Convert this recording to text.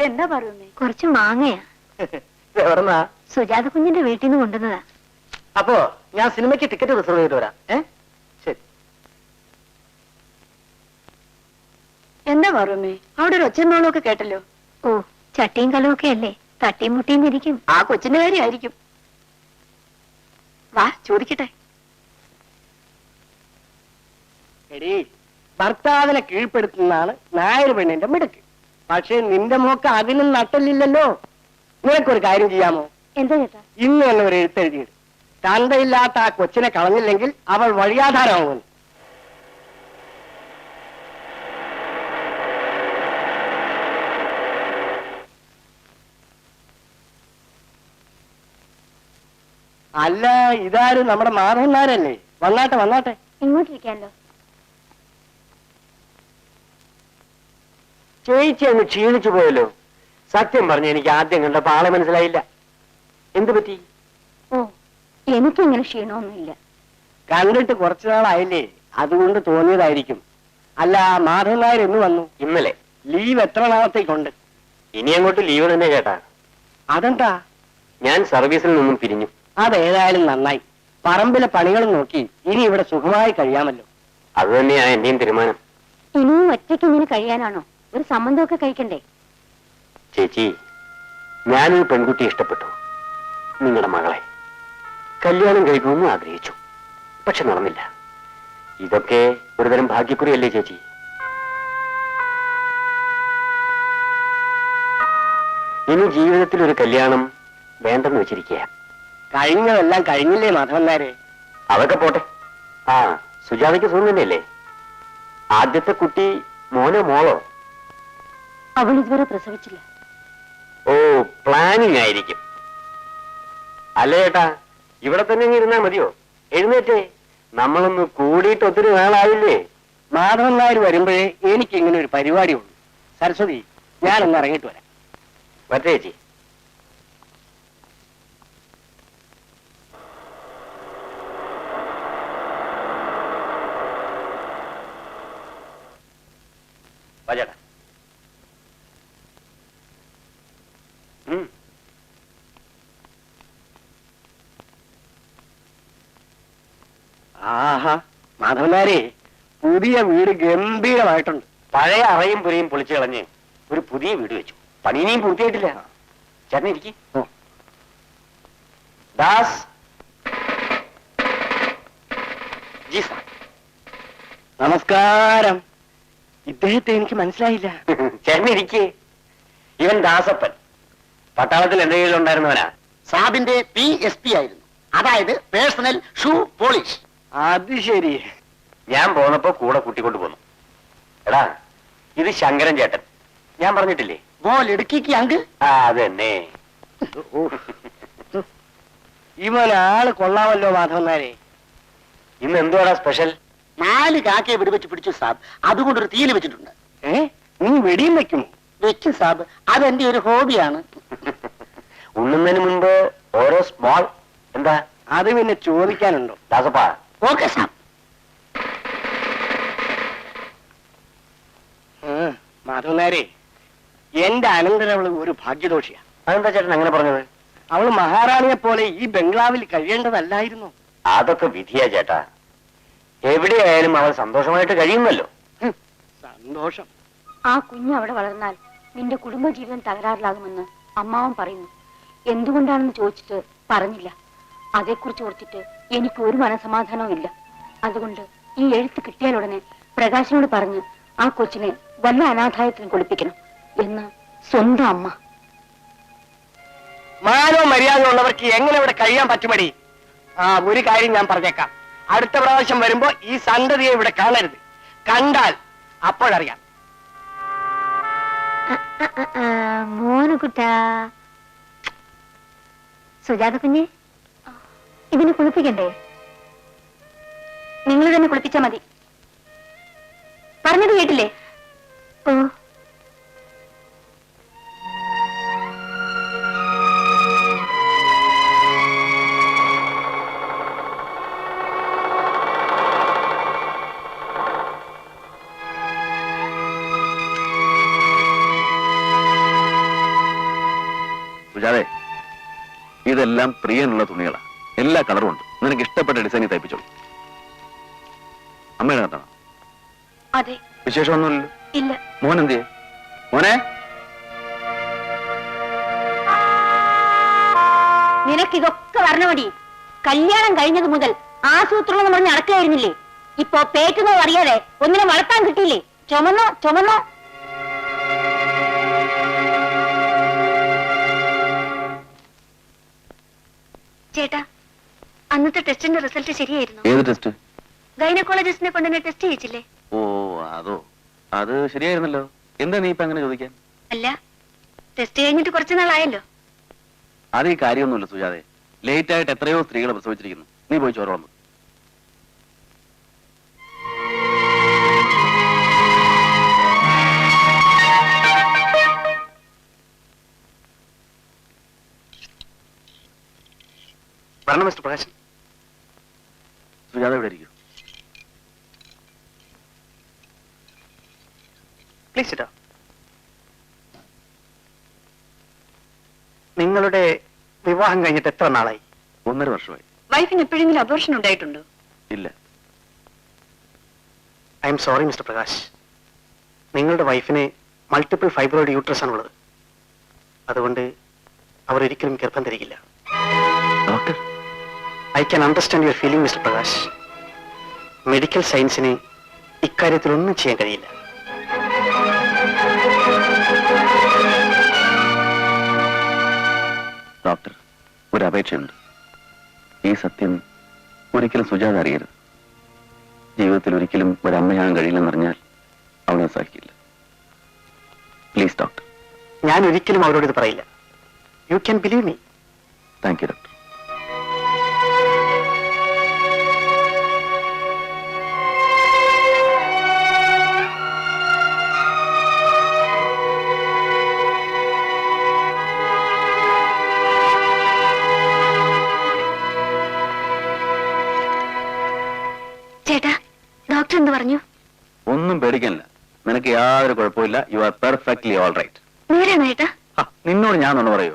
ഇതെന്താ പറയുന്നേ? കുറച്ച് മാങ്ങയാ. എവിടെന്നാ സുജാത കുഞ്ഞിന്റെ വീട്ടിൽ നിന്ന് കൊണ്ടുവന്നതാ. അപ്പോ ഞാൻ സിനിമയ്ക്ക് ടിക്കറ്റ് റിസർവ് ചെയ്ത് വരാം. ഏ? ശരി. എന്താ പറയുന്നേ? അവിടെ ഒരു ഒച്ചനോളും ഒക്കെ കേട്ടല്ലോ. ഓ ചട്ടിയും കലവും ഒക്കെ അല്ലേ? തട്ടിയും മുട്ടിയും ഇരിക്കും. ആ കൊച്ചിന്റെ കാര്യമായിരിക്കും വാ ചോദിക്കട്ടെ. എടീ ഭർത്താവിനെ കീഴ്പ്പെടുത്തുന്നതാണ് നായർ പെണ്ണിന്റെ മിടുക്ക്. പക്ഷേ നിന്റെ മോക്ക് അതിനും നട്ടല്ലില്ലല്ലോ. നിനക്കൊരു കാര്യം ചെയ്യാമോ? എന്താ ചേട്ടാ? ഇന്ന് തന്നെ ഒരു എഴുത്തെഴുതിയിട് തന്തയില്ലാത്ത ആ കൊച്ചിനെ കളഞ്ഞില്ലെങ്കിൽ അവൾ വഴിയാധാരമാകുമെന്ന് അല്ല ഇതാരും നമ്മുടെ മാധവന്മാരല്ലേ? വന്നാട്ടെ വന്നാട്ടെ. ഇങ്ങോട്ടിരിക്കാലോ. ചേച്ചി അങ്ങ് ക്ഷീണിച്ചു പോയല്ലോ. സത്യം പറഞ്ഞ എനിക്ക് ആദ്യം കണ്ടപ്പോ ആളെ മനസ്സിലായില്ല. എന്തു പറ്റി? ഓ എനിക്കിങ്ങനെ ക്ഷീണമൊന്നുമില്ല. കണ്ടിട്ട് കുറച്ചു നാളായില്ലേ അതുകൊണ്ട് തോന്നിയതായിരിക്കും. അല്ല മാധവൻ നായർ എന്ന് വന്നു. ഇന്നലെ. ലീവ് എത്ര നാളത്തേക്കുണ്ട്? ഇനി അങ്ങോട്ട് ലീവ് തന്നെ കേട്ടാ. അതെന്താ? ഞാൻ സർവീസിൽ നിന്നും പിരിഞ്ഞു. അതേതായാലും നന്നായി. പറമ്പിലെ പണികളും നോക്കി ഇനി ഇവിടെ സുഖമായി കഴിയാമല്ലോ. അത് തന്നെയാ എന്റെയും തീരുമാനം. ഇനിയും ഒറ്റയ്ക്ക് ഇങ്ങനെ കഴിയാനാണോ? ഒരു സംബന്ധമൊക്കെ കഴിക്കണ്ടേ? ചേച്ചി ഞാനൊരു പെൺകുട്ടി ഇഷ്ടപ്പെട്ടു. നിങ്ങളുടെ മകളെ. കല്യാണം കഴിക്കുമെന്ന് ആഗ്രഹിച്ചു. പക്ഷെ നടന്നില്ല. ഇതൊക്കെ ഒരുതരം ഭാഗ്യക്കുറിയല്ലേ ചേച്ചി? ഇനി ജീവിതത്തിൽ ഒരു കല്യാണം വേണ്ടെന്ന് വെച്ചിരിക്കുക കഴിഞ്ഞതെല്ലാം കഴിഞ്ഞില്ലേ മാധവന്മാരെ? അതൊക്കെ പോട്ടെ. ആ സുജാതയ്ക്ക് സുഖം തന്നെയല്ലേ? ആദ്യത്തെ കുട്ടി മോനോ മോളോ? അവൾ ഇതുവരെ പ്രസവിച്ചില്ല. ഓ പ്ലാനിങ് ആയിരിക്കും. അല്ലേ ഏട്ടാ? ഇവിടെ തന്നെ ഇരുന്നാ മതിയോ? എഴുന്നേറ്റേ. നമ്മളൊന്ന് കൂടിയിട്ട് ഒത്തിരി നാളായില്ലേ? മാധവൻ നായർ വരുമ്പോഴേ എനിക്ക് ഇങ്ങനെ ഒരു പരിപാടി ഉള്ളൂ. സരസ്വതി ഞാനൊന്ന് ഇറങ്ങിയിട്ട് വരാം. മറ്റേ ചേച്ചി വാ ചേട്ടാ ഉം. ആഹാ മാധവൻ പുതിയ വീട് ഗംഭീരമായിട്ടുണ്ട്. പഴയ അറയും പുരയും പൊളിച്ചു കളഞ്ഞ് ഒരു പുതിയ വീട് വെച്ചു. പണിനെയും പൂർത്തിയായിട്ടില്ല. ചേട്ടൻ ഇരിക്കി. ദാസ്. ജി സാർ. നമസ്കാരം. ഇദ്ദേഹത്തെ എനിക്ക് മനസ്സിലായില്ല. ചേട്ടനിരിക്കേ ഇവൻ ദാസപ്പൻ. പട്ടാളത്തിൽ എന്റെ കീഴിലുണ്ടായിരുന്നവനാ സാബിന്റെ പി എസ് പി ആയിരുന്നു. അതായത് പേഴ്സണൽ ഷൂ പോളിഷ്. അത് ശരി. ഞാൻ പോന്നപ്പോ കൂടെ കൂട്ടിക്കൊണ്ട് പോന്നു. എടാ ഇത് ശങ്കരൻ ചേട്ടൻ. ഞാൻ പറഞ്ഞിട്ടില്ലേ? ബോൾ ഇടുക്കിക്ക് അങ്കിൾ. ആ അത് തന്നെ ഇവൻ ആൾ കൊള്ളാമല്ലോ മാധവൻ നായരെ ഇന്ന് എന്തുവാടാ സ്പെഷ്യൽ? നാല് കാക്കയെ വെടിവെച്ച് പിടിച്ചു സാബ്. അതുകൊണ്ടൊരു തീയിൽ വെച്ചിട്ടുണ്ട്. ഏ? നീ വെടിയും വെക്കുമോ? വെക്കും സാബ്. അതെന്റെ ഒരു ഹോബിയാണ്. ഉണ്ണുന്നതിന് മുൻപ് ഓരോ സ്മോൾ. എന്താ? അത് പിന്നെ ചോദിക്കാനുണ്ടോ? ദാസപ്പാ ഓക്കെ മാധവൻ നായരെ എന്റെ അനന്തരവൾ ഒരു ഭാഗ്യദോഷിയാ. അതെന്താ ചേട്ടൻ അങ്ങനെ പറഞ്ഞത്? അവൾ മഹാറാണിയെ പോലെ ഈ ബംഗ്ലാവിൽ കഴിയേണ്ടതല്ലായിരുന്നു. അതൊക്കെ വിധിയാ ചേട്ടാ. എവിടെയായാലും അവൾ സന്തോഷമായിട്ട് കഴിയുമല്ലോ സന്തോഷം. ആ കുഞ്ഞ് അവിടെ വളർന്നാൽ നിന്റെ കുടുംബജീവിതം തകരാറിലാകുമെന്ന് അമ്മാവൻ പറയുന്നു. എന്തുകൊണ്ടാണെന്ന് ചോദിച്ചിട്ട് പറഞ്ഞില്ല. അതേക്കുറിച്ച് ഓർത്തിട്ട് എനിക്ക് ഒരു മനസമാധാനവും ഇല്ല അതുകൊണ്ട് ഈ എഴുത്ത് കിട്ടിയാൽ ഉടനെ പ്രകാശനോട് പറഞ്ഞ് ആ കൊച്ചിനെ വല്ല അനാഥായത്തിന് കുളിപ്പിക്കണം എന്ന് സ്വന്തം അമ്മ. മാനോ മര്യാദ ഉള്ളവർക്ക് എങ്ങനെ ഇവിടെ കഴിയാൻ പറ്റുമടി? ആ ഒരു കാര്യം ഞാൻ പറഞ്ഞേക്കാം. അടുത്ത പ്രാവശ്യം വരുമ്പോ ഈ സന്തതിയെ ഇവിടെ കാണരുത്. കണ്ടാൽ അപ്പോഴറിയാം. മോനുകുട്ടാ. സുജാത കുഞ്ഞ്. ഇതിനെ കുളിപ്പിക്കണ്ടേ? നിങ്ങൾ തന്നെ കുളിപ്പിച്ചാ മതി. പറഞ്ഞത് കേട്ടില്ലേ? ഓ. ഇതെല്ലാം പ്രിയനുള്ള തുണികളാ. എല്ലാ കളറും ഉണ്ട്. നിനക്ക് ഇഷ്ടപ്പെട്ട ഡിസൈനിൽ തയ്പ്പിച്ചോളൂ. അമ്മയുടെ കത്താണോ. അതെ. വിശേഷമൊന്നുമില്ലല്ലോ. ഇല്ല. മോൻ എന്ത് മോനെ? നിനക്കിതൊക്കെ വരണമടി കല്യാണം കഴിഞ്ഞത് മുതൽ ആസൂത്രണം എന്ന് പറഞ്ഞ് നടക്കുകയായിരുന്നില്ലേ? ഇപ്പൊ പേറ്റുന്നത് അറിയാതെ ഒന്നിനെ വളർത്താൻ കിട്ടിയില്ലേ? ചുമന്നോ ചുമന്നോ? ചേട്ടാ അന്നത്തെ ടെസ്റ്റിന്റെ റിസൾട്ട് ശരിയായിരുന്നു. ഏത് ടെസ്റ്റ് ഗൈനക്കോളജിസ്റ്റിനെ കൊണ്ടുതന്നെ ടെസ്റ്റ് ചെയ്യിച്ചില്ലേ? ഓ അതോ. അത് ശരിയായിരുന്നല്ലോ. എന്താ നീ ഇപ്പൊ അങ്ങനെ ചോദിക്കാൻ? അല്ല ടെസ്റ്റ് കഴിഞ്ഞിട്ട് കുറച്ചു നാളായല്ലോ. അത് ഈ കാര്യമൊന്നുമില്ല സുജാതെ. ലേറ്റ് ആയിട്ട് എത്രയോ സ്ത്രീകൾ പ്രസവിച്ചിരിക്കുന്നു. നീ പോയി ചോറോളം. വരണം മിസ്റ്റർ പ്രകാശൻ. സുജാത ഇവിടെ ഇരിക്കും പ്ലീസ് ഇട്ടോ നിങ്ങളുടെ വിവാഹം കഴിഞ്ഞിട്ട് എത്ര നാളായി? ഒന്നര വർഷമായി. വൈഫിന് എപ്പോഴെങ്കിലും അബോർഷൻ ഉണ്ടായിട്ടുണ്ടോ? ഇല്ല. I'm sorry mister Prakash. നിങ്ങളുടെ വൈഫിന് മൾട്ടിപ്പിൾ ഫൈബ്രോയിഡ് യൂട്രസ് ആണുള്ളത്. അതുകൊണ്ട് അവർ ഒരിക്കലും ഗർഭം ധരിക്കില്ല. Doctor I can understand your feeling mister Prakash medical സയൻസിന് ഇക്കാര്യത്തിൽ ഒന്നും ചെയ്യാൻ കഴിയില്ല. ഡോക്ടർ ഒരു അപേക്ഷയുണ്ട്. ഈ സത്യം ഒരിക്കലും സുജാത അറിയരുത്. ജീവിതത്തിൽ ഒരിക്കലും ഒരു അമ്മയാകാൻ കഴിയില്ലെന്നറിഞ്ഞാൽ അവളെ സഹിക്കില്ല. പ്ലീസ് ഡോക്ടർ ഞാൻ ഒരിക്കലും അവരോട് ഇത് പറയില്ല. You can believe me thank you doctor പറഞ്ഞു? ഒന്നും പേടിക്കല്ല നിനക്ക് യാതൊരു കുഴപ്പമില്ല you are perfectly all right നേരാണോ ഏട്ടാ? നിന്നോട് ഞാൻ ഒന്ന് പറയൂ?